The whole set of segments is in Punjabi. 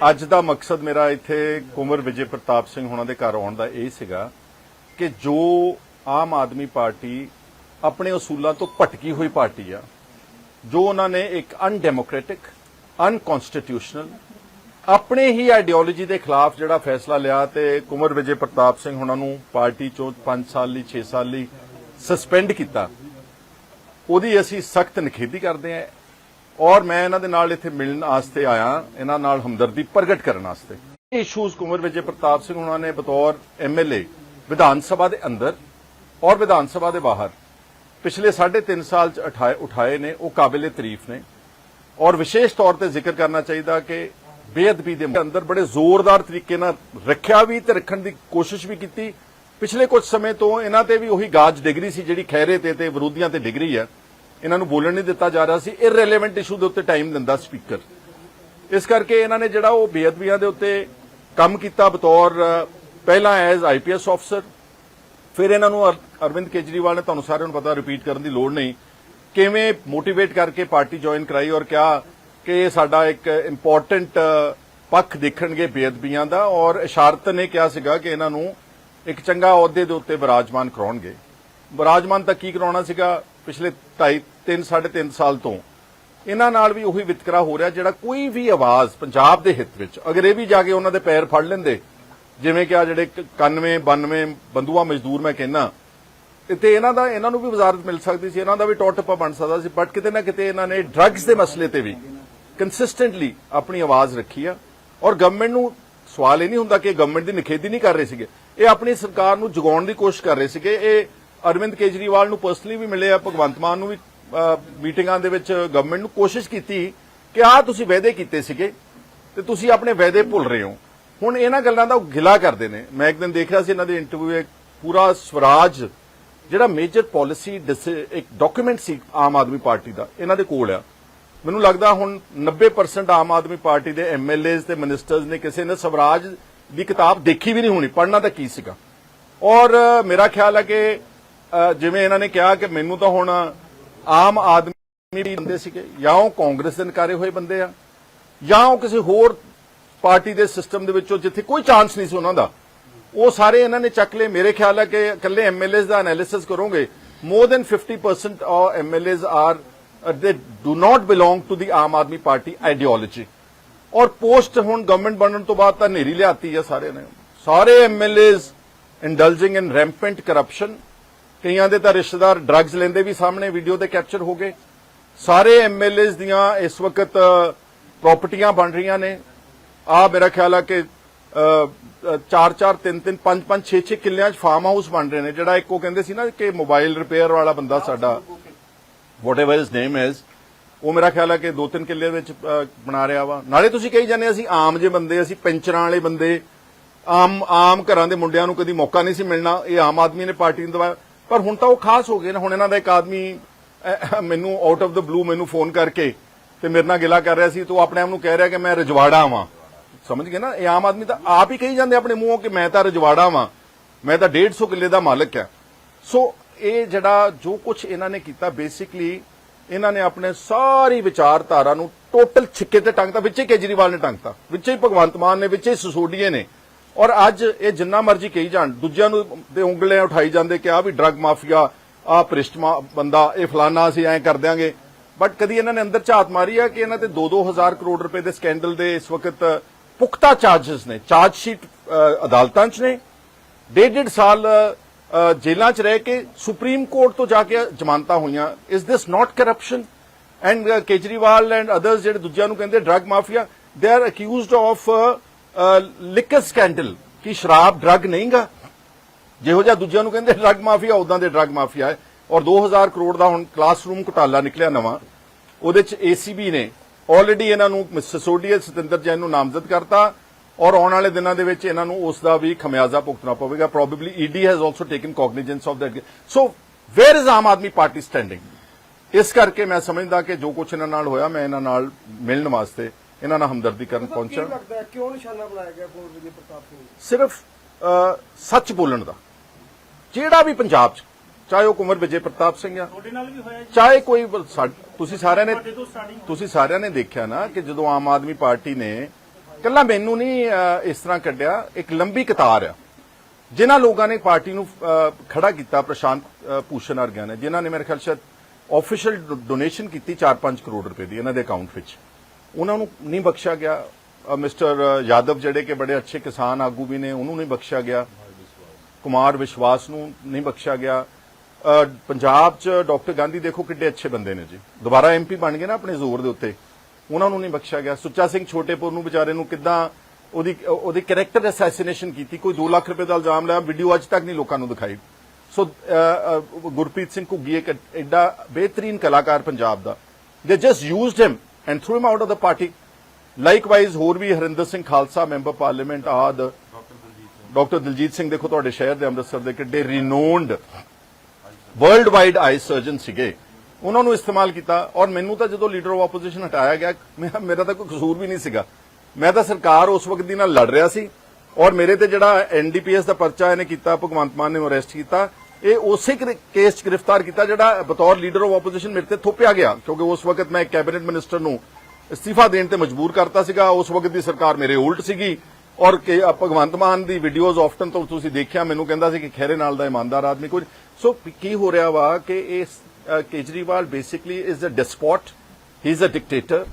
ਅੱਜ ਦਾ ਮਕਸਦ ਮੇਰਾ ਇੱਥੇ ਕੁਮਰ ਵਿਜੇ ਪ੍ਰਤਾਪ ਸਿੰਘ ਹੁਣਾਂ ਦੇ ਘਰ ਆਉਣ ਦਾ ਇਹ ਸੀਗਾ ਕਿ ਜੋ ਆਮ ਆਦਮੀ ਪਾਰਟੀ ਆਪਣੇ ਅਸੂਲਾਂ ਤੋਂ ਭਟਕੀ ਹੋਈ ਪਾਰਟੀ ਆ, ਜੋ ਉਹਨਾਂ ਨੇ ਇੱਕ ਅਨਡੈਮੋਕ੍ਰੈਟਿਕ ਅਨਕਨਸਟੀਟਿਊਸ਼ਨਲ ਆਪਣੇ ਹੀ ਆਈਡੀਓਲੋਜੀ ਦੇ ਖਿਲਾਫ ਜਿਹੜਾ ਫੈਸਲਾ ਲਿਆ ਤੇ ਕੁਮਰ ਵਿਜੇ ਪ੍ਰਤਾਪ ਸਿੰਘ ਹੁਣਾਂ ਨੂੰ ਪਾਰਟੀ ਚੋਂ 5 ਸਾਲ ਲਈ 6 ਸਾਲ ਲਈ ਸਸਪੈਂਡ ਕੀਤਾ, ਉਹਦੀ ਅਸੀਂ ਸਖਤ ਨਿਖੇਧੀ ਕਰਦੇ ਹਾਂ ਔਰ ਮੈਂ ਇਹਨਾਂ ਦੇ ਨਾਲ ਇੱਥੇ ਮਿਲਣ ਵਾਸਤੇ ਆਇਆ, ਇਹਨਾਂ ਨਾਲ ਹਮਦਰਦੀ ਪ੍ਰਗਟ ਕਰਨ ਵਾਸਤੇ ਇਸ਼ੂਜ਼ ਕੁਮਰ ਵਿਜੇ ਪ੍ਰਤਾਪ ਸਿੰਘ ਉਹਨਾਂ ਨੇ ਬਤੌਰ ਐਮਐਲਏ ਵਿਧਾਨ ਸਭਾ ਦੇ ਅੰਦਰ ਔਰ ਵਿਧਾਨ ਸਭਾ ਦੇ ਬਾਹਰ। ਪਿਛਲੇ 3.5 ਸਾਲ ਚ ਉਠਾਏ ਉਠਾਏ ਨੇ, ਉਹ ਕਾਬਿਲੇ ਤਾਰੀਫ ਨੇ। ਔਰ ਵਿਸ਼ੇਸ਼ ਤੌਰ ਤੇ ਜ਼ਿਕਰ ਕਰਨਾ ਚਾਹੀਦਾ ਕਿ ਬੇਅਦਬੀ ਦੇ ਅੰਦਰ ਬੜੇ ਜ਼ੋਰਦਾਰ ਤਰੀਕੇ ਨਾਲ ਰੱਖਿਆ ਵੀ ਤੇ ਰੱਖਣ ਦੀ ਕੋਸ਼ਿਸ਼ ਵੀ ਕੀਤੀ। ਪਿਛਲੇ ਕੁਝ ਸਮੇਂ ਤੋਂ ਇਹਨਾਂ ਤੇ ਵੀ ਉਹੀ ਗਾਜ ਡਿਗਰੀ ਸੀ ਜਿਹੜੀ ਖੈਰੇ ਤੇ ਤੇ ਵਿਰੋਧੀਆਂ ਤੇ ਡਿਗਰੀ ਹੈ। ਇਹਨਾਂ ਨੂੰ ਬੋਲਣ ਨਹੀਂ ਦਿੱਤਾ ਜਾ ਰਿਹਾ ਸੀ ਇਰਰੈਲੇਵੈਂਟ ਇਸ਼ੂ ਦੇ ਉੱਤੇ ਟਾਈਮ ਦਿੰਦਾ ਸਪੀਕਰ ਇਸ ਕਰਕੇ ਇਹਨਾਂ ਨੇ ਜਿਹੜਾ ਉਹ ਬੇਅਦਬੀਆਂ ਦੇ ਉੱਤੇ ਕੰਮ ਕੀਤਾ ਬਤੌਰ ਪਹਿਲਾਂ ਐਜ਼ ਆਈਪੀਐਸ ਅਫਸਰ ਫਿਰ ਇਹਨਾਂ ਨੂੰ ਅਰਵਿੰਦ ਕੇਜਰੀਵਾਲ ਨੇ ਤੁਹਾਨੂੰ ਸਾਰਿਆਂ ਨੂੰ ਪਤਾ ਰਿਪੀਟ ਕਰਨ ਦੀ ਲੋੜ ਨਹੀਂ, ਕਿਵੇਂ ਮੋਟੀਵੇਟ ਕਰਕੇ ਪਾਰਟੀ ਜੁਆਇਨ ਕਰਾਈ ਔਰ ਕਿਹਾ ਕਿ ਇਹ ਸਾਡਾ ਇੱਕ ਇੰਪੋਰਟੈਂਟ ਪੱਖ ਦੇਖਣਗੇ ਬੇਅਦਬੀਆਂ ਦਾ ਔਰ ਇਸ਼ਾਰਤ ਨੇ ਕਿਹਾ ਸੀਗਾ ਕਿ ਇਹਨਾਂ ਨੂੰ ਇੱਕ ਚੰਗਾ ਅਹੁਦੇ ਦੇ ਉੱਤੇ ਵਿਰਾਜਮਾਨ ਕਰਾਉਣਗੇ। ਵਿਰਾਜਮਾਨ ਤਾਂ ਕੀ ਕਰਾਉਣਾ ਸੀਗਾ? ਪਿਛਲੇ 2.5 3 3.5 ਸਾਲ ਤੋਂ ਇਹਨਾਂ ਨਾਲ ਵੀ ਉਹੀ ਵਿਤਕਰਾ ਹੋ ਰਿਹਾ ਜਿਹੜਾ ਕੋਈ ਵੀ ਆਵਾਜ਼ ਪੰਜਾਬ ਦੇ ਹਿੱਤ ਵਿੱਚ, ਅਗਰ ਇਹ ਵੀ ਜਾ ਕੇ ਉਹਨਾਂ ਦੇ ਪੈਰ ਫੜ ਲੈਂਦੇ, ਜਿਵੇਂ ਕਿ ਆ ਜਿਹੜੇ 91 92 ਬੰਦੂਆ ਮਜ਼ਦੂਰ ਮੈਂ ਕਹਿੰਦਾ ਤੇ ਇਹਨਾਂ ਦਾ, ਇਹਨਾਂ ਨੂੰ ਵੀ ਵਜ਼ਾਰਤ ਮਿਲ ਸਕਦੀ ਸੀ, ਇਹਨਾਂ ਦਾ ਵੀ ਟੋਟਪਾ ਬਣ ਸਕਦਾ ਸੀ ਬਟ ਕਿਤੇ ਨਾ ਕਿਤੇ ਇਹਨਾਂ ਨੇ ਡਰੱਗਸ ਦੇ ਮਸਲੇ ਤੇ ਵੀ ਕੰਸਿਸਟੈਂਟਲੀ ਆਪਣੀ ਆਵਾਜ਼ ਰੱਖੀ ਆ, ਔਰ ਗਵਰਨਮੈਂਟ ਨੂੰ ਸਵਾਲ ਇਹ ਨਹੀਂ ਹੁੰਦਾ ਕਿ ਗਵਰਨਮੈਂਟ ਦੀ ਨਿਖੇਧੀ ਨਹੀਂ ਕਰ ਰਹੇ ਸੀਗੇ, ਇਹ ਆਪਣੀ ਸਰਕਾਰ ਨੂੰ ਜਗਾਉਣ ਦੀ ਕੋਸ਼ਿਸ਼ ਕਰ ਰਹੇ ਸੀਗੇ, ਇਹ ਅਰਵਿੰਦ ਕੇਜਰੀਵਾਲ ਨੂੰ ਪਰਸਨਲੀ ਵੀ ਮਿਲੇ ਆ, ਭਗਵੰਤ ਮਾਨ ਨੂੰ ਵੀ ਮੀਟਿੰਗਾਂ ਦੇ ਵਿੱਚ ਗਵਰਨਮੈਂਟ ਨੂੰ ਕੋਸ਼ਿਸ਼ ਕੀਤੀ ਕਿ ਆਹ ਤੁਸੀਂ ਵਾਅਦੇ ਕੀਤੇ ਸੀਗੇ ਤੇ ਤੁਸੀਂ ਆਪਣੇ ਵਾਅਦੇ ਭੁੱਲ ਰਹੇ ਹੋ। ਹੁਣ ਇਹਨਾਂ ਗੱਲਾਂ ਦਾ ਉਹ ਗਿਲਾ ਕਰਦੇ ਨੇ। ਮੈਂ ਇੱਕ ਦਿਨ ਦੇਖ ਰਿਹਾ ਸੀ ਇਹਨਾਂ ਦੇ ਇੰਟਰਵਿਊ ਇੱਕ ਪੂਰਾ ਸਵਰਾਜ, ਜਿਹੜਾ ਮੇਜਰ ਪਾਲਿਸੀ ਇੱਕ ਡਾਕੂਮੈਂਟ ਸੀ ਆਮ ਆਦਮੀ ਪਾਰਟੀ ਦਾ, ਇਹਨਾਂ ਦੇ ਕੋਲ ਆ। ਮੈਨੂੰ ਲੱਗਦਾ ਹੁਣ 90% ਆਮ ਆਦਮੀ ਪਾਰਟੀ ਦੇ ਐਮਐਲਏਜ਼ ਤੇ ਮਿਨਿਸਟਰਸ ਨੇ ਕਿਸੇ ਨੇ ਸਵਰਾਜ ਦੀ ਕਿਤਾਬ ਦੇਖੀ ਵੀ ਨਹੀਂ ਹੋਣੀ, ਪੜ੍ਹਨਾ ਤਾਂ ਕੀ ਸੀਗਾ। ਔਰ ਮੇਰਾ ਖਿਆਲ ਹੈ ਕਿ ਜਿਵੇਂ ਇਹਨਾਂ ਨੇ ਕਿਹਾ ਕਿ ਮੈਨੂੰ ਤਾਂ ਹੁਣ ਆਮ ਆਦਮੀ ਵੀ ਬੰਦੇ ਸੀਗੇ, ਜਾਂ ਉਹ ਕਾਂਗਰਸ ਦੇ ਨਕਾਰੇ ਹੋਏ ਬੰਦੇ ਆ, ਜਾਂ ਉਹ ਕਿਸੇ ਹੋਰ ਪਾਰਟੀ ਦੇ ਸਿਸਟਮ ਦੇ ਵਿੱਚੋਂ ਜਿੱਥੇ ਕੋਈ ਚਾਂਸ ਨਹੀਂ ਸੀ ਉਹਨਾਂ ਦਾ। ਉਹ ਸਾਰੇ ਇਹਨਾਂ ਨੇ ਚੱਕ ਲਏ। ਮੇਰੇ ਖਿਆਲ ਹੈ ਕਿ ਇਕੱਲੇ ਐਮਐਲਏਜ਼ ਦਾ ਐਨਾਲਿਸਿਸ ਕਰੋਗੇ। More than 50% of MLAs are they do not belong to the Aam Aadmi Party ideology ਔਰ ਪੋਸਟ ਹੁਣ ਗਵਰਨਮੈਂਟ ਬਣਨ ਤੋਂ ਬਾਅਦ ਤਾਂ ਨੇਰੀ ਲਿਆਤੀ ਆ ਸਾਰੇ ਨੇ। ਸਾਰੇ MLAs indulging in rampant corruption ਕਈਆਂ ਦੇ ਤਾਂ ਰਿਸ਼ਤੇਦਾਰ ਡਰੱਗਸ ਲੈਂਦੇ ਵੀ ਸਾਹਮਣੇ ਵੀਡੀਓ ਤੇ ਕੈਪਚਰ ਹੋ ਗਏ। ਸਾਰੇ ਐਮਐਲਏਜ਼ ਦੀਆਂ ਇਸ ਵਕਤ ਪ੍ਰਾਪਰਟੀਆਂ ਬਣ ਰਹੀਆਂ ਨੇ। ਆ ਮੇਰਾ ਖਿਆਲ ਆ ਕਿ 4 4 3 3 5 5 6 6 ਕਿੱਲਿਆਂ 'ਚ ਫਾਰਮ ਹਾਊਸ ਬਣ ਰਹੇ ਨੇ ਜਿਹੜਾ ਇੱਕ ਉਹ ਕਹਿੰਦੇ ਸੀ ਨਾ ਕਿ ਮੋਬਾਈਲ ਰਿਪੇਅਰ ਵਾਲਾ ਬੰਦਾ ਸਾਡਾ। whatever his name is ਉਹ ਮੇਰਾ ਖਿਆਲ ਹੈ ਕਿ ਦੋ ਤਿੰਨ ਕਿੱਲੇ ਵਿੱਚ ਬਣਾ ਰਿਹਾ ਵਾ। ਨਾਲੇ ਤੁਸੀਂ ਕਹੀ ਜਾਂਦੇ ਅਸੀਂ ਆਮ ਜੇ ਬੰਦੇ ਅਸੀਂ ਪੈਂਚਰਾਂ ਵਾਲੇ ਬੰਦੇ। ਆਮ ਆਮ ਘਰਾਂ ਦੇ ਮੁੰਡਿਆਂ ਨੂੰ ਕਦੀ ਮੌਕਾ ਨਹੀਂ ਸੀ ਮਿਲਣਾ। ਇਹ ਆਮ ਆਦਮੀ ਨੇ ਪਾਰਟੀ ਨੂੰ ਦਵਾਇਆ ਪਰ ਹੁਣ ਤਾਂ ਉਹ ਖਾਸ ਹੋ ਗਏ ਨਾ। ਹੁਣ ਇਹਨਾਂ ਦਾ ਇੱਕ ਆਦਮੀ ਮੈਨੂੰ ਆਊਟ ਆਫ ਦਾ ਬਲੂ ਮੈਨੂੰ ਫੋਨ ਕਰਕੇ ਤੇ ਮੇਰੇ ਨਾਲ ਗਿਲਾ ਕਰ ਰਿਹਾ ਸੀ ਤੇ ਉਹ ਆਪਣੇ ਆਪ ਨੂੰ ਕਹਿ ਰਿਹਾ ਕਿ ਮੈਂ ਰਜਵਾੜਾ ਵਾਂ। ਸਮਝ ਗਏ ਨਾ? ਇਹ ਆਮ ਆਦਮੀ ਤਾਂ ਆਪ ਹੀ ਕਹੀ ਜਾਂਦੇ ਆਪਣੇ ਮੂੰਹੋਂ ਕਿ ਮੈਂ ਤਾਂ ਰਜਵਾੜਾ ਵਾਂ। ਮੈਂ ਤਾਂ 150 ਕਿੱਲੇ ਦਾ ਮਾਲਕ ਆ ਸੋ ਇਹ ਜਿਹੜਾ ਜੋ ਕੁਝ ਇਹਨਾਂ ਨੇ ਕੀਤਾ ਬੇਸਿਕਲੀ ਇਹਨਾਂ ਨੇ ਆਪਣੇ ਸਾਰੀ ਵਿਚਾਰਧਾਰਾ ਨੂੰ ਟੋਟਲ ਛਿੱਕੇ ਤੇ ਟੰਗਤਾ। ਵਿੱਚੇ ਕੇਜਰੀਵਾਲ ਨੇ ਟੰਗਤਾ। ਵਿੱਚੇ ਹੀ ਭਗਵੰਤ ਮਾਨ ਨੇ, ਵਿੱਚੇ ਹੀ ਸਸੋਡੀਏ ਨੇ। ਔਰ ਅੱਜ ਇਹ ਜਿੰਨਾ ਮਰਜ਼ੀ ਕਹੀ ਜਾਣ ਦੂਜਿਆਂ ਨੂੰ ਦੇ ਉਂਗਲੀਆਂ ਉਠਾਈ ਜਾਂਦੇ ਕਿ ਆ ਵੀ ਡਰੱਗ ਮਾਫੀਆ ਆ ਭ੍ਰਿਸ਼ਟ ਬੰਦਾ ਇਹ ਫਲਾਨਾ ਅਸੀਂ ਐਂ ਕਰ ਦਿਆਂਗੇ। ਬਟ ਕਦੀ ਇਹਨਾਂ ਨੇ ਅੰਦਰ ਝਾਤ ਮਾਰੀ ਆ ਕਿ ਇਹਨਾਂ ਤੇ 2-2000 ਕਰੋੜ ਰੁਪਏ ਦੇ ਸਕੈਂਡਲ ਦੇ ਇਸ ਵਕਤ ਪੁਖਤਾ ਚਾਰजेस ਨੇ ਚਾਰਜ ਸ਼ੀਟ ਅਦਾਲਤਾਂ 'ਚ ਨੇ। ਡੇਢ ਡੇਢ ਸਾਲ ਅ, ਜੇਲ੍ਹਾਂ 'ਚ ਰਹਿ ਕੇ ਸੁਪਰੀਮ ਕੋਰਟ ਤੋਂ ਜਾ ਕੇ ਜ਼ਮਾਨਤਾਂ ਹੋਈਆਂ। Is this not corruption and Kejriwal and others ਜਿਹੜੇ ਦੂਜਿਆਂ ਨੂੰ ਕਹਿੰਦੇ drug mafia they are accused of liquor scandal ਕਿ ਸ਼ਰਾਬ ਡਰੱਗ ਨਹੀਂਗਾ? ਜਿਹੋ ਜਿਹਾ ਦੂਜਿਆਂ ਨੂੰ ਕਹਿੰਦੇ ਡਰੱਗ ਮਾਫੀਆ ਉਦਾਂ ਦੇ ਡਰੱਗ ਮਾਫੀਆ ਹੈ। ਔਰ 2000 ਕਰੋੜ ਦਾ ਹੁਣ ਕਲਾਸਰੂਮ ਘੁਟਾਲਾ ਨਿਕਲਿਆ ਨਵਾਂ। ਉਹਦੇ ਚ ਏਸੀਬੀ ਨੇ ਆਲਰੇਡੀ ਇਹਨਾਂ ਨੂੰ ਸਸੋਡੀਆ ਸਤਿੰਦਰ ਜੈਨ ਨੂੰ ਨਾਮਜ਼ਦ ਕਰਤਾ। ਔਰ ਆਉਣ ਵਾਲੇ ਦਿਨਾਂ ਦੇ ਵਿੱਚ ਇਹਨਾਂ ਨੂੰ ਉਸ ਦਾ ਵੀ ਖਮਿਆਜ਼ਾ ਭੁਗਤਣਾ ਪਵੇਗਾ। Probably ED has also taken cognizance of that so where is Aam Aadmi Party standing ਇਸ ਕਰਕੇ ਮੈਂ ਸਮਝਦਾ ਕਿ ਜੋ ਕੁਝ ਇਹਨਾਂ ਨਾਲ ਹੋਇਆ, ਮੈਂ ਇਹਨਾਂ ਨਾਲ ਮਿਲਣ ਵਾਸਤੇ ਇਹਨਾਂ ਨਾਲ ਹਮਦਰਦੀ ਕਰਨ ਕੀ ਪਹੁੰਚਾ ਲੱਗਦਾ ਹੈ ਕਿਉਂ ਨਿਸ਼ਾਨਾ ਬਣਾਇਆ ਗਿਆ ਪੂਰਨ ਵਿਜੇ ਪ੍ਰਤਾਪ ਸਿੰਘ? ਨੂੰ? ਸਿਰਫ ਸੱਚ ਬੋਲਣ ਦਾ। ਜਿਹੜਾ ਵੀ ਪੰਜਾਬ 'ਚ ਚਾਹੇ ਉਹ ਕੁਮਰ ਵਿਜੇ ਪ੍ਰਤਾਪ ਸਿੰਘ ਆ ਤੁਹਾਡੇ ਨਾਲ ਵੀ ਹੋਇਆ ਜੀ? ਚਾਹੇ ਕੋਈ ਤੁਸੀਂ ਸਾਰਿਆਂ ਨੇ ਤੁਸੀਂ ਸਾਰਿਆਂ ਨੇ ਦੇਖਿਆ ਨਾ ਕਿ ਜਦੋਂ ਆਮ ਆਦਮੀ ਪਾਰਟੀ ਨੇ ਕੱਲਾ ਮੈਨੂੰ ਨਹੀਂ ਇਸ ਤਰ੍ਹਾਂ ਕੱਢਿਆ ਇੱਕ ਲੰਬੀ ਕਤਾਰ ਆ। ਜਿਨ੍ਹਾਂ ਲੋਕਾਂ ਨੇ ਪਾਰਟੀ ਨੂੰ ਖੜਾ ਕੀਤਾ ਪ੍ਰਸ਼ਾਂਤ ਭੂਸ਼ਣ ਵਰਗਿਆਂ ਨੇ ਜਿਨ੍ਹਾਂ ਨੇ ਮੇਰੇ ਖਿਆਲ ਸ਼ਾਇਦ ਆਫੀਸ਼ੀਅਲ ਡੋਨੇਸ਼ਨ ਕੀਤੀ 4-5 ਕਰੋੜ ਰੁਪਏ ਦੀ ਇਹਨਾਂ ਦੇ ਅਕਾਊਂਟ ਵਿੱਚ। ਉਹਨਾਂ ਨੂੰ ਨਹੀਂ ਬਖਸ਼ਿਆ ਗਿਆ। ਮਿਸਟਰ ਯਾਦਵ ਜਿਹੜੇ ਕਿ ਬੜੇ ਅੱਛੇ ਕਿਸਾਨ ਆਗੂ ਵੀ ਨੇ, ਉਹਨੂੰ ਨਹੀਂ ਬਖਸ਼ਿਆ ਗਿਆ। ਕੁਮਾਰ ਵਿਸ਼ਵਾਸ ਨੂੰ ਨਹੀਂ ਬਖਸ਼ਿਆ ਗਿਆ। ਪੰਜਾਬ 'ਚ ਡਾਕਟਰ ਗਾਂਧੀ ਦੇਖੋ ਕਿੱਡੇ ਅੱਛੇ ਬੰਦੇ ਨੇ ਜੀ। ਦੁਬਾਰਾ ਐਮਪੀ ਬਣ ਗਏ ਨਾ ਆਪਣੇ ਜ਼ੋਰ ਦੇ ਉੱਤੇ। ਉਹਨਾਂ ਨੂੰ ਨਹੀਂ ਬਖਸ਼ਿਆ ਗਿਆ। ਸੁੱਚਾ ਸਿੰਘ ਛੋਟੇਪੁਰ ਨੂੰ ਵਿਚਾਰੇ ਨੂੰ ਕਿੱਦਾਂ ਉਹਦੀ ਉਹਦੀ ਕੈਰੈਕਟਰ ਅਸੈਸੀਨੇਸ਼ਨ ਕੀਤੀ। ਕੋਈ 2 ਲੱਖ ਰੁਪਏ ਦਾ ਇਲਜ਼ਾਮ ਲਾਇਆ ਵੀਡੀਓ ਅੱਜ ਤੱਕ ਨਹੀਂ ਲੋਕਾਂ ਨੂੰ ਦਿਖਾਈ। ਸੋ ਗੁਰਪ੍ਰੀਤ ਸਿੰਘ ਘੁੱਗੀ ਇੱਕ ਐਡਾ ਬਿਹਤਰੀਨ ਕਲਾਕਾਰ ਪੰਜਾਬ ਦਾ। They just used him and threw him out of the party likewise ਹੋਰ ਵੀ ਹਰਿੰਦਰ ਸਿੰਘ ਖਾਲਸਾ, ਮੈਂਬਰ ਪਾਰਲੀਮੈਂਟ ਆਦ ਡਾਕਟਰ ਦਲਜੀਤ ਸਿੰਘ, ਦੇਖੋ ਤੁਹਾਡੇ ਸ਼ਹਿਰ ਦੇ ਅੰਮ੍ਰਿਤਸਰ ਦੇ ਕਿੱਡੇ renowned world wide eye surgeon ਸੀਗੇ। ਉਹਨਾਂ ਨੂੰ ਇਸਤੇਮਾਲ ਕੀਤਾ ਔਰ ਮੈਨੂੰ ਤਾਂ ਜਦੋਂ ਲੀਡਰ ਆਫ ਆਪੋਜੀਸ਼ਨ ਹਟਾਇਆ ਗਿਆ ਮੇਰਾ ਮੇਰਾ ਤਾਂ ਕੋਈ ਕਸੂਰ ਵੀ ਨਹੀਂ ਸੀਗਾ। ਮੈਂ ਤਾਂ ਸਰਕਾਰ ਉਸ ਵਕਤ ਦੀ ਨਾਲ ਲੜ ਰਿਹਾ ਸੀ ਔਰ ਮੇਰੇ ਤੇ ਜਿਹੜਾ ਐਨਡੀਪੀਐਸ ਦਾ ਪਰਚਾ ਇਹਨੇ ਕੀਤਾ, ਭਗਵੰਤ ਮਾਨ ਨੇ ਅਰੈਸਟ ਕੀਤਾ ਇਹ ਉਸੇ ਕੇਸ 'ਚ ਗ੍ਰਿਫਤਾਰ ਕੀਤਾ ਜਿਹੜਾ ਬਤੌਰ ਲੀਡਰ ਆਫ ਆਪੋਜੀਸ਼ਨ ਮੇਰੇ ਤੇ ਥੋਪਿਆ ਗਿਆ, ਕਿਉਂਕਿ ਉਸ ਵਕਤ ਮੈਂ ਕੈਬਨਿਟ ਮਿਨਿਸਟਰ ਨੂੰ ਅਸਤੀਫਾ ਦੇਣ ਤੇ ਮਜਬੂਰ ਕਰਤਾ ਸੀਗਾ। ਉਸ ਵਕਤ ਦੀ ਸਰਕਾਰ ਮੇਰੇ ਉਲਟ ਸੀਗੀ। ਔਰ ਕਿ ਭਗਵੰਤ ਮਾਨ ਦੀ ਵੀਡੀਓਜ਼ ਆਫਟਨ ਤੋਂ ਤੁਸੀਂ ਦੇਖਿਆ, ਮੈਨੂੰ ਕਹਿੰਦਾ ਸੀ ਕਿ ਖੈਰੇ ਨਾਲ ਦਾ ਇਮਾਨਦਾਰ ਆਦਮੀ ਕੁਝ। ਸੋ ਕੀ ਹੋ ਰਿਹਾ ਵਾ ਕਿ ਇਹ Kejriwal basically is a despot he is a dictator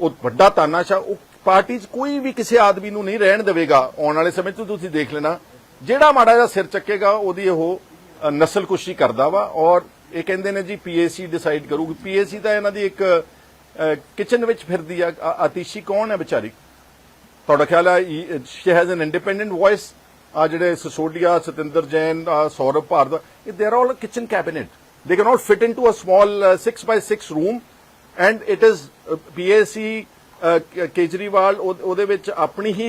ਉਹ ਵੱਡਾ ਤਾਨਾਸ਼ਾ ਉਹ ਪਾਰਟੀ 'ਚ ਕੋਈ ਵੀ ਕਿਸੇ ਆਦਮੀ ਨੂੰ ਨਹੀਂ ਰਹਿਣ ਦੇਵੇਗਾ ਆਉਣ ਵਾਲੇ ਸਮੇਂ 'ਚ। ਤੁਸੀਂ ਦੇਖ ਲੈਣਾ, ਜਿਹੜਾ ਮਾੜਾ ਜਿਹਾ ਸਿਰ ਚੱਕੇਗਾ, ਉਹਦੀ ਉਹ ਨਸਲਕੁਸ਼ੀ ਕਰਦਾ ਵਾ ਔਰ ਇਹ ਕਹਿੰਦੇ ਨੇ ਜੀ ਪੀਏਸੀ ਡਿਸਾਈਡ ਕਰੂਗੀ। ਪੀਏਸੀ ਤਾਂ ਇਹਨਾਂ ਦੀ ਇੱਕ ਕਿਚਨ ਵਿੱਚ ਫਿਰਦੀ ਆ। ਅ- ਆਤੀਸ਼ੀ ਕੌਣ ਹੈ ਵਿਚਾਰੀ? ਤੁਹਾਡਾ ਖਿਆਲ ਹੈ she has an independent voice ਆ ਜਿਹੜੇ ਸਸੋਡੀਆ ਸਤਿੰਦਰ ਜੈਨ ਆਹ Saurav Bharat they are all kitchen cabinet they can not fit into a small 6 by 6 room and it is PAC Kejriwal ਉਹਦੇ ਵਿੱਚ ਆਪਣੀ ਹੀ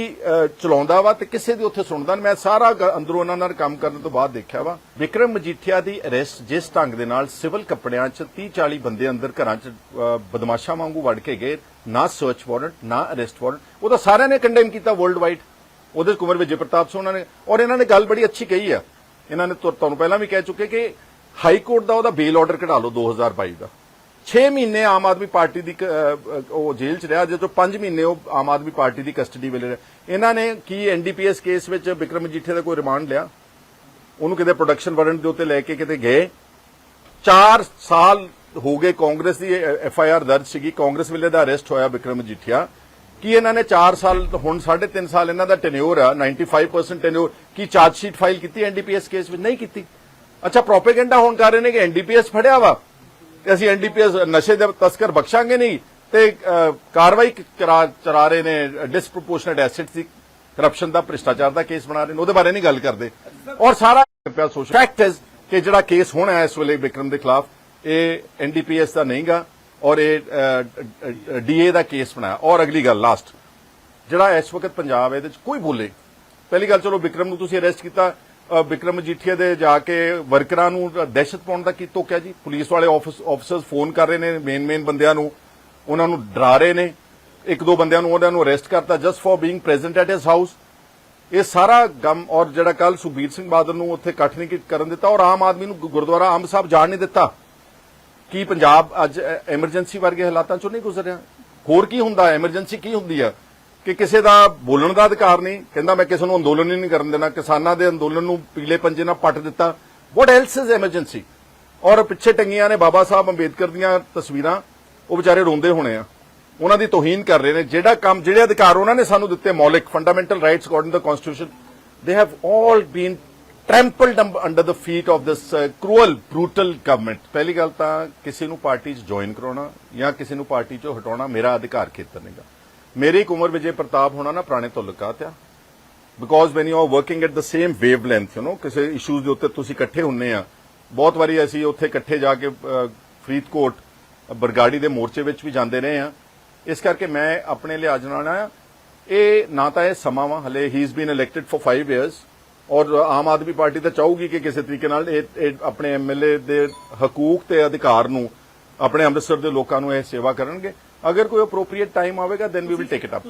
ਚਲਾਉਂਦਾ ਵਾ ਤੇ ਕਿਸੇ ਦੀ ਉੱਥੇ ਸੁਣਦਾ ਨਹੀਂ ਮੈਂ ਸਾਰਾ ਅੰਦਰੋਂ ਉਹਨਾਂ ਨਾਲ ਕੰਮ ਕਰਨ ਤੋਂ ਬਾਅਦ ਦੇਖਿਆ ਵਾ। ਵਿਕਰਮ ਮਜੀਠੀਆ ਦੀ ਅਰੈਸਟ ਜਿਸ ਢੰਗ ਦੇ ਨਾਲ ਸਿਵਲ ਕੱਪੜਿਆਂ 'ਚ 30 40 ਬੰਦੇ ਅੰਦਰ ਘਰਾਂ 'ਚ ਅਹ, ਬਦਮਾਸ਼ਾਂ ਵਾਂਗੂ ਵੜ ਕੇ ਗਏ ਨਾ ਸਰਚ ਵਾਰੰਟ ਨਾ ਅਰੈਸਟ ਵਾਰੰਟ ਉਹਦਾ ਸਾਰਿਆਂ ਨੇ ਕੰਡੈਮ ਕੀਤਾ ਵਰਲਡ ਵਾਈਡ ਉਹਦੇ 'ਚ ਕੁਮਰ ਵਿਜੇ ਪ੍ਰਤਾਪ ਸਿੰਘ ਉਹਨਾਂ ਨੇ ਔਰ ਇਹਨਾਂ ਨੇ ਗੱਲ ਬੜੀ ਅੱਛੀ ਕਹੀ ਆ। ਇਹਨਾਂ ਨੇ ਤੁਹਾਨੂੰ ਪਹਿਲਾਂ ਵੀ ਕਹਿ ਚੁੱਕੇ ਕਿ ਹਾਈ ਕੋਰਟ ਦਾ ਉਹਦਾ ਬੇਲ ਆਰਡਰ ਕਢਾ ਲਓ 2022 ਦਾ। 6 ਮਹੀਨੇ ਆਮ ਆਦਮੀ ਪਾਰਟੀ ਦੀ ਉਹ ਜੇਲ੍ਹ 'ਚ ਰਿਹਾ, ਜਦੋਂ 5 ਮਹੀਨੇ ਉਹ ਆਮ ਆਦਮੀ ਪਾਰਟੀ ਦੀ ਕਸਟਡੀ ਵੇਲੇ ਰਿਹਾ। ਇਹਨਾਂ ਨੇ ਕੀ ਐਨਡੀਪੀਐਸ ਕੇਸ ਵਿੱਚ ਵਿਕਰਮ ਮਜੀਠੇ ਦਾ ਕੋਈ ਰਿਮਾਂਡ ਲਿਆ? ਉਹਨੂੰ ਕਿਤੇ ਪ੍ਰੋਡਕਸ਼ਨ ਵਾਰੰਟ ਦੇ ਉੱਤੇ ਲੈ ਕੇ ਕਿਤੇ ਗਏ? 4 ਸਾਲ ਹੋ ਗਏ ਕਾਂਗਰਸ ਦੀ ਐਫ ਆਈ ਆਰ ਦਰਜ ਸੀਗੀ। ਕਾਂਗਰਸ ਵੇਲੇ ਦਾ ਅਰੈਸਟ ਹੋਇਆ ਵਿਕਰਮ ਮਜੀਠੀਆ ਕੀ ਇਹਨਾਂ ਨੇ 4 ਸਾਲ, ਹੁਣ 3.5 ਸਾਲ ਇਹਨਾਂ ਦਾ ਟੈਨਿਓਰ ਆ 95% ਟੈਨਿਓਰ ਕੀ ਚਾਰਜ ਸ਼ੀਟ ਫਾਈਲ ਕੀਤੀ ਐਨਡੀਪੀਐਸ ਕੇਸ ਵਿੱਚ? ਨਹੀਂ ਕੀਤੀ। ਅੱਛਾ ਪ੍ਰੋਪੇਗੈਂਡਾ ਹੋਣ ਕਰ ਰਹੇ ਨੇ ਕਿ ਐਨਡੀਪੀਐਸ ਫੜਿਆ ਵਾ? ਤੇ ਅਸੀਂ ਐਨਡੀਪੀਐਸ ਨਸ਼ੇ ਦੇ ਤਸਕਰ ਬਖਸ਼ਾਂਗੇ ਨਹੀਂ ਤੇ ਕਾਰਵਾਈ ਚਰਾ ਰਹੇ ਨੇ ਡਿਸਪ੍ਰੋਪੋਰਸ਼ਨੇਟ ਐਸੈਟਸ ਦੀ ਕਰਪਸ਼ਨ ਦਾ ਭ੍ਰਿਸ਼ਟਾਚਾਰ ਦਾ ਕੇਸ ਬਣਾ ਰਹੇ ਨੇ, ਉਹਦੇ ਬਾਰੇ ਨਹੀਂ ਗੱਲ ਕਰਦੇ। ਔਰ ਸਾਰਾ ਪਿਆ ਸੋਸ਼ਲ ਫੈਕਟ ਇਜ਼ ਕਿ ਜਿਹੜਾ ਕੇਸ ਹੋਣਾ ਹੈ ਇਸ ਵੇਲੇ ਵਿਕਰਮ ਦੇ ਖਿਲਾਫ, ਇਹ ਐਨਡੀਪੀਐਸ ਦਾ ਨਹੀਂਗਾ ਔਰ ਇਹ ਡੀਏ ਦਾ ਕੇਸ ਬਣਾਇਆ। ਔਰ ਅਗਲੀ ਗੱਲ ਲਾਸਟ ਜਿਹੜਾ ਇਸ ਵਕਤ ਪੰਜਾਬ ਇਹਦੇ ਚ ਕੋਈ ਬੋਲੇ। ਪਹਿਲੀ ਗੱਲ, ਚਲੋ ਵਿਕਰਮ ਨੂੰ ਤੁਸੀਂ ਅਰੈਸਟ ਕੀਤਾ। ਵਿਕਰਮ ਮਜੀਠੀਆ ਦੇ ਜਾ ਕੇ ਵਰਕਰਾਂ ਨੂੰ ਦਹਿਸ਼ਤ ਪਾਉਣ ਦਾ ਕੀ ਤੋਕਿਆ ਜੀ? ਪੁਲਿਸ ਵਾਲੇ ਆਫਿਸ ਫੋਨ ਕਰ ਰਹੇ ਨੇ ਮੇਨ ਮੇਨ ਬੰਦਿਆਂ ਨੂੰ। ਉਹਨਾਂ ਨੂੰ ਡਰਾ ਰਹੇ ਨੇ। ਇੱਕ ਦੋ ਬੰਦਿਆਂ ਨੂੰ ਉਹਨਾਂ ਨੂੰ ਅਰੈਸਟ ਕਰਤਾ just for being present at his house ਇਹ ਸਾਰਾ ਗਮ ਔਰ ਜਿਹੜਾ ਕੱਲ ਸੁਖਬੀਰ ਸਿੰਘ ਬਾਦਲ ਨੂੰ ਉੱਥੇ ਇਕੱਠ ਨਹੀਂ ਕਰਨ ਦਿੱਤਾ ਔਰ ਆਮ ਆਦਮੀ ਨੂੰ ਗੁਰਦੁਆਰਾ ਅੰਬ ਸਾਹਿਬ ਜਾਣ ਨਹੀਂ ਦਿੱਤਾ। ਕੀ ਪੰਜਾਬ ਅੱਜ ਐਮਰਜੈਂਸੀ ਵਰਗੇ ਹਾਲਾਤਾਂ ਚੋਂ ਨਹੀਂ ਗੁਜ਼ਰਿਆ? ਹੋਰ ਕੀ ਹੁੰਦਾ? ਐਮਰਜੈਂਸੀ ਕੀ ਹੁੰਦੀ ਆ? ਕਿ ਕਿਸੇ ਦਾ ਬੋਲਣ ਦਾ ਅਧਿਕਾਰ ਨਹੀਂ, ਕਹਿੰਦਾ ਮੈਂ ਕਿਸੇ ਨੂੰ ਅੰਦੋਲਨ ਹੀ ਨਹੀਂ ਕਰਨ ਦੇਣਾ, ਕਿਸਾਨਾਂ ਦੇ ਅੰਦੋਲਨ ਨੂੰ ਪੀਲੇ ਪੰਜੇ ਨਾਲ ਪੱਟ ਦਿੱਤਾ। ਵਾਟ ਐਲਸ ਇਜ਼ ਐਮਰਜੈਂਸੀ ਔਰ ਪਿੱਛੇ ਟੰਗੀਆਂ ਨੇ ਬਾਬਾ ਸਾਹਿਬ ਅੰਬੇਦਕਰ ਦੀਆਂ ਤਸਵੀਰਾਂ, ਉਹ ਵਿਚਾਰੇ ਰੋਂਦੇ ਹੋਣੇ ਆ। ਉਹਨਾਂ ਦੀ ਤੋਹੀਨ ਕਰ ਰਹੇ ਨੇ। ਜਿਹੜਾ ਕੰਮ, ਜਿਹੜੇ ਅਧਿਕਾਰ ਉਹਨਾਂ ਨੇ ਸਾਨੂੰ ਦਿੱਤੇ, ਮੌਲਿਕ fundamental rights according to the constitution they have all been trampled under the feet of this cruel brutal government ਪਹਿਲੀ ਗੱਲ ਤਾਂ ਕਿਸੇ ਨੂੰ ਪਾਰਟੀ 'ਚ ਜੁਆਇਨ ਕਰਾਉਣਾ ਜਾਂ ਕਿਸੇ ਨੂੰ ਪਾਰਟੀ 'ਚੋਂ ਹਟਾਉਣਾ ਮੇਰਾ ਅਧਿਕਾਰ ਖੇਤਰ ਨਹੀਂਗਾ। ਮੇਰੀ ਇੱਕ ਉਮਰ ਵਿਜੇ ਪ੍ਰਤਾਪ ਹੋਣਾ ਨਾ ਪੁਰਾਣੇ ਤੋਂ ਲਗਾਤ ਆ because when you are working at the same wave length you know ਕਿਸੇ ਇਸ਼ੂਜ਼ ਦੇ ਉੱਤੇ ਤੁਸੀਂ ਇਕੱਠੇ ਹੁੰਨੇ ਆ ਬਹੁਤ ਵਾਰੀ ਅਸੀਂ ਉੱਥੇ ਇਕੱਠੇ ਜਾ ਕੇ ਫਰੀਦਕੋਟ ਬਰਗਾੜੀ ਦੇ ਮੋਰਚੇ ਵਿੱਚ ਵੀ ਜਾਂਦੇ ਰਹੇ ਆ ਇਸ ਕਰਕੇ ਮੈਂ ਆਪਣੇ ਲਈ ਅਜਨਾਣਾ ਇਹ ਨਾ ਤਾਂ ਇਹ ਸਮਾਂ ਵਾ ਹਲੇ ਹੀ is been elected for 5 years ਔਰ ਆਮ ਆਦਮੀ ਪਾਰਟੀ ਤਾਂ ਚਾਹੂਗੀ ਕਿ ਕਿਸੇ ਤਰੀਕੇ ਨਾਲ ਇਹ ਆਪਣੇ ਐਮਐਲਏ ਦੇ ਹਕੂਕ ਤੇ ਅਧਿਕਾਰ ਨੂੰ ਆਪਣੇ ਅੰਮ੍ਰਿਤਸਰ ਦੇ ਲੋਕਾਂ ਨੂੰ ਇਹ ਸੇਵਾ ਕਰਨਗੇ ਅਗਰ ਕੋਈ ਅਪਰੋਪਰੀਏਟ ਟਾਈਮ ਆਵੇਗਾ then we will take it up